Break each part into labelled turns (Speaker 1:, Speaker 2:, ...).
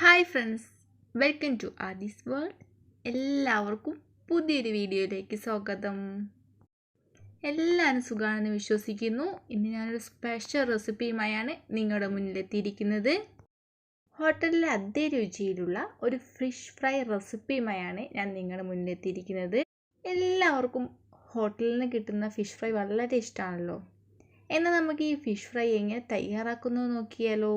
Speaker 1: Hi friends welcome to Aadi's world എല്ലാവർക്കും പുതിയൊരു വീഡിയോയിലേക്ക് സ്വാഗതം. എല്ലാവരും സുഖമാണെന്ന് വിശ്വസിക്കുന്നു. ഇന്ന് ഞാനൊരു സ്പെഷ്യൽ റെസിപ്പിയുമായാണ് നിങ്ങളുടെ മുന്നിലെത്തിയിരിക്കുന്നത്. ഹോട്ടലിലെ അതേ രുചിയിലുള്ള ഒരു ഫിഷ് ഫ്രൈ റെസിപ്പിയുമായാണ് ഞാൻ നിങ്ങളുടെ മുന്നിലെത്തിയിരിക്കുന്നത്. എല്ലാവർക്കും ഹോട്ടലിൽ നിന്ന് കിട്ടുന്ന ഫിഷ് ഫ്രൈ വളരെ ഇഷ്ടമാണല്ലോ. എന്നാൽ നമുക്ക് ഈ ഫിഷ് ഫ്രൈ എങ്ങനെ തയ്യാറാക്കുന്നത് നോക്കിയാലോ?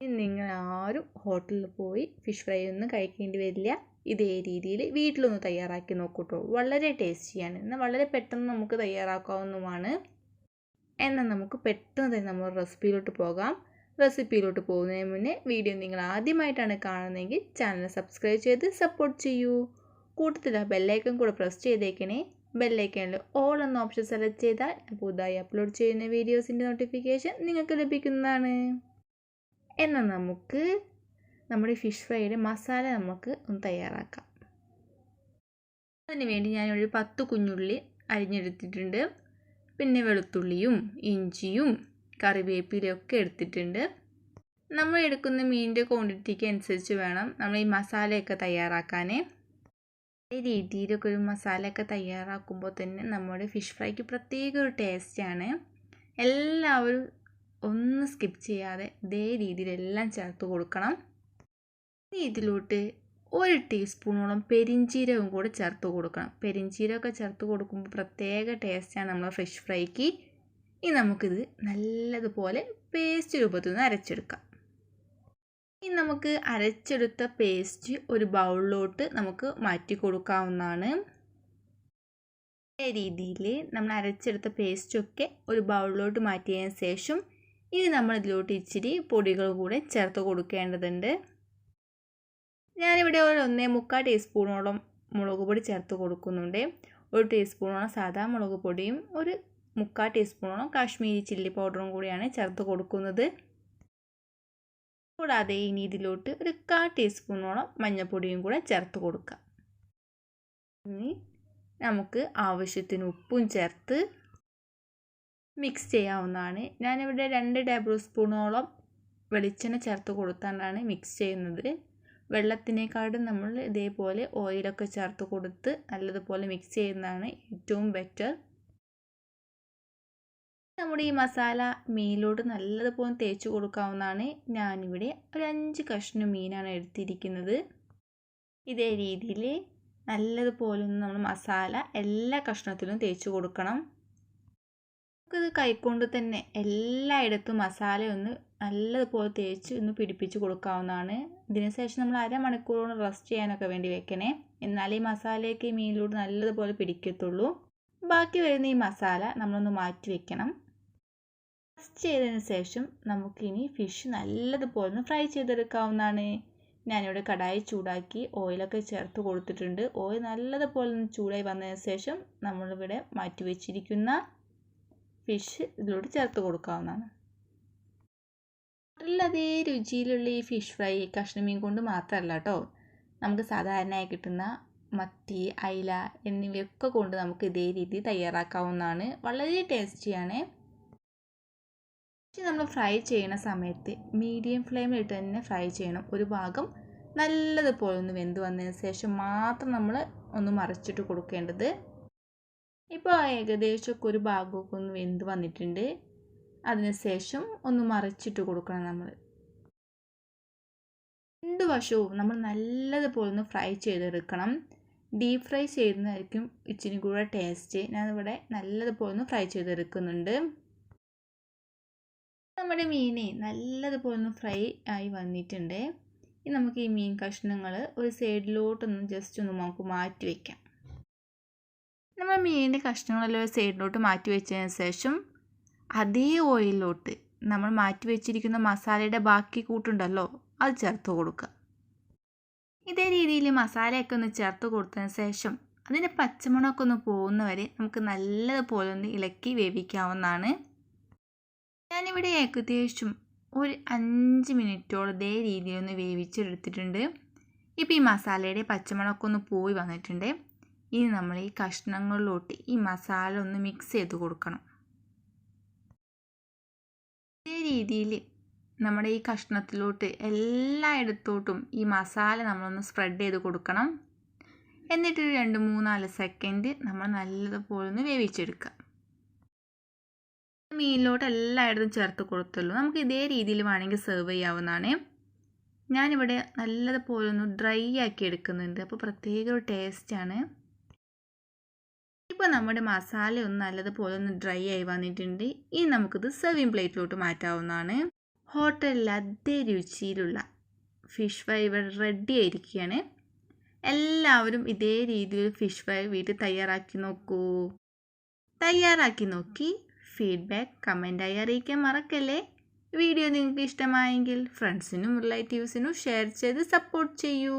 Speaker 1: നിങ്ങൾ ആരും ഹോട്ടലിൽ പോയി ഫിഷ് ഫ്രൈ ഒന്നും കഴിക്കേണ്ടി വരില്ല. ഇതേ രീതിയിൽ വീട്ടിലൊന്ന് തയ്യാറാക്കി നോക്കൂട്ടോ. വളരെ ടേസ്റ്റിയാണ് എന്നാൽ വളരെ പെട്ടെന്ന് നമുക്ക് തയ്യാറാക്കാവുന്നതുമാണ്. എന്നാൽ നമുക്ക് പെട്ടെന്ന് തന്നെ നമ്മൾ റെസിപ്പിയിലോട്ട് പോകാം. റെസിപ്പിയിലോട്ട് പോകുന്നതിന് മുന്നേ വീഡിയോ നിങ്ങൾ ആദ്യമായിട്ടാണ് കാണുന്നതെങ്കിൽ ചാനൽ സബ്സ്ക്രൈബ് ചെയ്ത് സപ്പോർട്ട് ചെയ്യൂ. കൂട്ടത്തിൽ ആ ബെല്ലൈക്കൺ കൂടെ പ്രസ് ചെയ്തേക്കണേ. ബെല്ലൈക്കണിൽ ഓൾ എന്ന ഓപ്ഷൻ സെലക്ട് ചെയ്താൽ പുതുതായി അപ്ലോഡ് ചെയ്യുന്ന വീഡിയോസിന്റെ നോട്ടിഫിക്കേഷൻ നിങ്ങൾക്ക് ലഭിക്കുന്നതാണ്. എന്നാൽ നമുക്ക് നമ്മുടെ ഫിഷ് ഫ്രൈയുടെ മസാല നമുക്ക് ഒന്ന് തയ്യാറാക്കാം. അതിന് വേണ്ടി ഞാനൊരു പത്ത് കുഞ്ഞുള്ളി അരിഞ്ഞെടുത്തിട്ടുണ്ട്. പിന്നെ വെളുത്തുള്ളിയും ഇഞ്ചിയും കറിവേപ്പിലയും ഒക്കെ എടുത്തിട്ടുണ്ട്. നമ്മൾ എടുക്കുന്ന മീനിന്റെ ക്വാണ്ടിറ്റിക്ക് അനുസരിച്ച് വേണം നമ്മൾ ഈ മസാലയൊക്കെ തയ്യാറാക്കാൻ ഈ രീതിയിലൊക്കെ ഒരു മസാലയൊക്കെ തയ്യാറാക്കുമ്പോൾ തന്നെ നമ്മുടെ ഫിഷ് ഫ്രൈക്ക് പ്രത്യേക ഒരു ടേസ്റ്റാണ് എല്ലാവരും ഒന്ന് സ്കിപ്പ് ചെയ്യാതെ ഇതേ രീതിയിലെല്ലാം ചേർത്ത് കൊടുക്കണം. ഇതിലോട്ട് ഒരു ടീസ്പൂണോളം പെരിഞ്ചീരകം കൂടെ ചേർത്ത് കൊടുക്കണം. പെരിഞ്ചീരകമൊക്കെ ചേർത്ത് കൊടുക്കുമ്പോൾ പ്രത്യേക ടേസ്റ്റാണ് നമ്മൾ ഫിഷ് ഫ്രൈക്ക് ഇനി നമുക്കിത് നല്ലതുപോലെ പേസ്റ്റ് രൂപത്തിൽ നിന്ന് അരച്ചെടുക്കാം. ഇനി നമുക്ക് അരച്ചെടുത്ത പേസ്റ്റ് ഒരു ബൗളിലോട്ട് നമുക്ക് മാറ്റി കൊടുക്കാവുന്നതാണ്. രീതിയിൽ നമ്മൾ അരച്ചെടുത്ത പേസ്റ്റൊക്കെ ഒരു ബൗളിലോട്ട് മാറ്റിയതിന് ശേഷം ഇനി നമ്മൾ ഇതിലോട്ട് ഇച്ചിരി പൊടികൾ കൂടെ ചേർത്ത് കൊടുക്കേണ്ടതുണ്ട്. ഞാനിവിടെ ഒരു ഒന്നേ മുക്കാൽ ടീസ്പൂണോളം മുളക് പൊടി ചേർത്ത് കൊടുക്കുന്നുണ്ട്. ഒരു ടീസ്പൂണോളം സാധാ മുളക് പൊടിയും ഒരു മുക്കാൽ ടീസ്പൂണോളം കാശ്മീരി ചില്ലി പൗഡറും കൂടിയാണ് ചേർത്ത് കൊടുക്കുന്നത്. കൂടാതെ ഇനി ഇതിലോട്ട് ഒരു കാ ടീസ്പൂണോളം മഞ്ഞൾപ്പൊടിയും കൂടെ ചേർത്ത് കൊടുക്കാം. ഇനി നമുക്ക് ആവശ്യത്തിന് ഉപ്പും ചേർത്ത് മിക്സ് ചെയ്യാവുന്നതാണ്. ഞാനിവിടെ രണ്ട് ടേബിൾ സ്പൂണോളം വെളിച്ചെണ്ണ ചേർത്ത് കൊടുത്താണ്ടാണ് മിക്സ് ചെയ്യുന്നത്. വെള്ളത്തിനേക്കാളും നമ്മൾ ഇതേപോലെ ഓയിലൊക്കെ ചേർത്ത് കൊടുത്ത് നല്ലതുപോലെ മിക്സ് ചെയ്യുന്നതാണ് ഏറ്റവും ബെറ്റർ നമ്മുടെ ഈ മസാല മീനിലോട്ട് നല്ലതുപോലെ തേച്ച് കൊടുക്കാവുന്നതാണ്. ഞാനിവിടെ ഒരു അഞ്ച് കഷ്ണം മീനാണ് എടുത്തിരിക്കുന്നത്. ഇതേ രീതിയിൽ നല്ലതുപോലെ നമ്മൾ മസാല എല്ലാ കഷ്ണത്തിലും തേച്ച് കൊടുക്കണം. നമുക്കിത് കൈക്കൊണ്ട് തന്നെ എല്ലായിടത്തും മസാല ഒന്ന് നല്ലതുപോലെ തേച്ച് ഒന്ന് പിടിപ്പിച്ച് കൊടുക്കാവുന്നതാണ്. ഇതിന് ശേഷം നമ്മൾ അരമണിക്കൂറോളം റെസ്റ്റ് ചെയ്യാനൊക്കെ വേണ്ടി വെക്കണേ. എന്നാലേ ഈ മസാലയൊക്കെ ഈ മീനിലൂടെ നല്ലതുപോലെ പിടിക്കത്തുള്ളൂ. ബാക്കി വരുന്ന ഈ മസാല നമ്മളൊന്ന് മാറ്റി വെക്കണം. റെസ്റ്റ് ചെയ്തതിന് ശേഷം നമുക്കിനി ഫിഷ് നല്ലതുപോലെ ഒന്ന് ഫ്രൈ ചെയ്തെടുക്കാവുന്നതാണ്. ഞാനിവിടെ കടായി ചൂടാക്കി ഓയിലൊക്കെ ചേർത്ത് കൊടുത്തിട്ടുണ്ട്. ഓയിൽ നല്ലതുപോലെ ഒന്ന് ചൂടായി വന്നതിന് ശേഷം നമ്മളിവിടെ മാറ്റി വെച്ചിരിക്കുന്ന ഫിഷ് ഇതിലോട്ട് ചേർത്ത് കൊടുക്കാവുന്നതാണ്. അതേ രുചിയിലുള്ള ഈ ഫിഷ് ഫ്രൈ കഷ്ണമീൻ കൊണ്ട് മാത്രമല്ല കേട്ടോ നമുക്ക് സാധാരണയായി കിട്ടുന്ന മത്തി അയില എന്നിവയൊക്കെ കൊണ്ട് നമുക്ക് ഇതേ രീതി തയ്യാറാക്കാവുന്നതാണ്. വളരെ ടേസ്റ്റിയാണ്. നമ്മൾ ഫ്രൈ ചെയ്യുന്ന സമയത്ത് മീഡിയം ഫ്ലെയിമിലിട്ട് തന്നെ ഫ്രൈ ചെയ്യണം. ഒരു ഭാഗം നല്ലതുപോലെ ഒന്ന് വെന്ത് വന്നതിന് ശേഷം മാത്രം നമ്മൾ ഒന്ന് മറിച്ചിട്ട് കൊടുക്കേണ്ടത് ഇപ്പോൾ ഏകദേശമൊക്കെ ഒരു ഭാഗമൊക്കെ ഒന്ന് വെന്ത് വന്നിട്ടുണ്ട്. അതിനുശേഷം ഒന്ന് മറിച്ചിട്ട് കൊടുക്കണം നമ്മൾ രണ്ട് വശവും നമ്മൾ നല്ലതുപോലെ ഒന്ന് ഫ്രൈ ചെയ്തെടുക്കണം. ഡീപ് ഫ്രൈ ചെയ്യുന്നതായിരിക്കും ഇച്ചിരി കൂടെ ടേസ്റ്റ്. ഞാനിവിടെ നല്ലതുപോലെ ഒന്ന് ഫ്രൈ ചെയ്തെടുക്കുന്നുണ്ട്. നമ്മുടെ മീനെ നല്ലതുപോലെ ഒന്ന് ഫ്രൈ ആയി വന്നിട്ടുണ്ട്. ഇനി നമുക്ക് ഈ മീൻ കഷ്ണങ്ങൾ ഒരു സൈഡിലോട്ടൊന്ന് ജസ്റ്റ് ഒന്ന് നമുക്ക് മാറ്റി വയ്ക്കാം നമ്മൾ മീനിന്റെ കഷ്ണങ്ങളെല്ലാം ഒരു സൈഡിലോട്ട് മാറ്റി വെച്ചതിന് ശേഷം അതേ ഓയിലിലോട്ട് നമ്മൾ മാറ്റി വെച്ചിരിക്കുന്ന മസാലയുടെ ബാക്കി കൂട്ടുണ്ടല്ലോ അത് ചേർത്ത് കൊടുക്കുക. ഇതേ രീതിയിൽ മസാലയൊക്കെ ഒന്ന് ചേർത്ത് കൊടുത്തതിന് ശേഷം അതിന്റെ പച്ചമുളകൊക്കെ ഒന്ന് പോകുന്നവരെ നമുക്ക് നല്ലതുപോലെ ഒന്ന് ഇളക്കി വേവിക്കാവുന്നതാണ്. ഞാനിവിടെ ഏകദേശം ഒരു അഞ്ച് മിനിറ്റോളം ഇതേ രീതിയിൽ ഒന്ന് വേവിച്ചെടുത്തിട്ടുണ്ട്. ഇപ്പോൾ ഈ മസാലയുടെ പച്ചമുളകൊക്കെ ഒന്ന് പോയി വന്നിട്ടുണ്ട്. ഇനി നമ്മൾ ഈ കഷ്ണങ്ങളിലോട്ട് ഈ മസാല ഒന്ന് മിക്സ് ചെയ്ത് കൊടുക്കണം. ഇതേ രീതിയിൽ നമ്മുടെ ഈ കഷ്ണത്തിലോട്ട് എല്ലായിടത്തോട്ടും ഈ മസാല നമ്മളൊന്ന് സ്പ്രെഡ് ചെയ്ത് കൊടുക്കണം. എന്നിട്ട് രണ്ട് മൂന്നാൽ സെക്കൻഡ് നമ്മൾ നല്ലതുപോലെ ഒന്ന് വേവിച്ചെടുക്കുക. മീനിലോട്ട് എല്ലായിടത്തും ചേർത്ത് കൊടുത്തുള്ളൂ. നമുക്ക് ഇതേ രീതിയിൽ വേണമെങ്കിൽ സെർവ് ചെയ്യാവുന്നതാണ്. ഞാനിവിടെ നല്ലതുപോലെ ഒന്ന് ഡ്രൈ ആക്കി എടുക്കുന്നുണ്ട്. അപ്പോൾ പ്രത്യേക ഒരു ടേസ്റ്റാണ് ഇപ്പോൾ നമ്മുടെ മസാല ഒന്ന് നല്ലതുപോലെ ഒന്ന് ഡ്രൈ ആയി വന്നിട്ടുണ്ട്. ഇനി നമുക്കിത് സെർവിങ് പ്ലേറ്റിലോട്ട് മാറ്റാവുന്നതാണ്. ഹോട്ടലിൽ അതേ രുചിയിലുള്ള ഫിഷ് ഫ്രൈ ഇവിടെ റെഡി ആയിരിക്കുകയാണ് എല്ലാവരും ഇതേ രീതിയിൽ ഫിഷ് ഫ്രൈ വീട്ടിൽ തയ്യാറാക്കി നോക്കൂ. തയ്യാറാക്കി നോക്കി ഫീഡ്ബാക്ക് കമന്റായി അറിയിക്കാൻ മറക്കല്ലേ? വീഡിയോ നിങ്ങൾക്ക് ഇഷ്ടമായെങ്കിൽ ഫ്രണ്ട്സിനും റിലേറ്റീവ്സിനും ഷെയർ ചെയ്ത് സപ്പോർട്ട് ചെയ്യൂ.